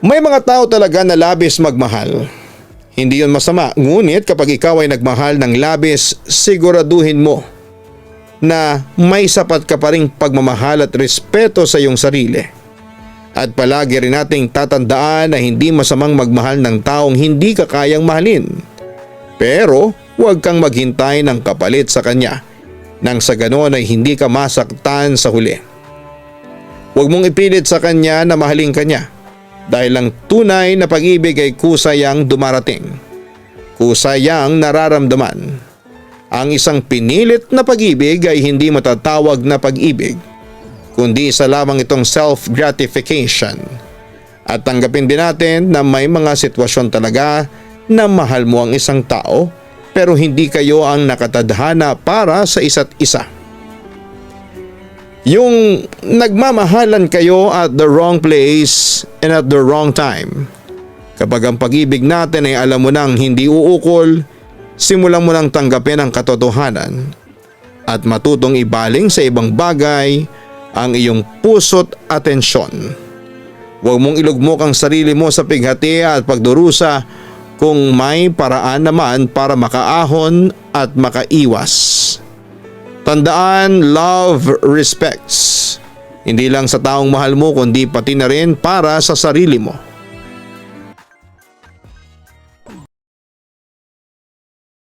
May mga tao talaga na labis magmahal. Hindi yun masama, ngunit kapag ikaw ay nagmahal ng labis, siguraduhin mo na may sapat ka pa ring pagmamahal at respeto sa iyong sarili. At palagi rin nating tatandaan na hindi masamang magmahal ng taong hindi ka kayang mahalin. Pero huwag kang maghintay ng kapalit sa kanya nang sa ganoon ay hindi ka masaktan sa huli. Huwag mong ipilit sa kanya na mahalin kanya dahil ang tunay na pag-ibig ay kusayang dumarating. Kusayang nararamdaman. Ang isang pinilit na pag-ibig ay hindi matatawag na pag-ibig, kundi isa lamang itong self-gratification. At tanggapin din natin na may mga sitwasyon talaga na mahal mo ang isang tao pero hindi kayo ang nakatadhana para sa isa't isa. Yung nagmamahalan kayo at the wrong place and at the wrong time. Kapag ang pag-ibig natin ay alam mo nang hindi uukol, simulan mo nang tanggapin ang katotohanan at matutong ibaling sa ibang bagay ang iyong puso't atensyon. Huwag mong ilugmok ang sarili mo sa pighati at pagdurusa kung may paraan naman para makaahon at makaiwas. Tandaan, love respects. Hindi lang sa taong mahal mo kundi pati na rin para sa sarili mo.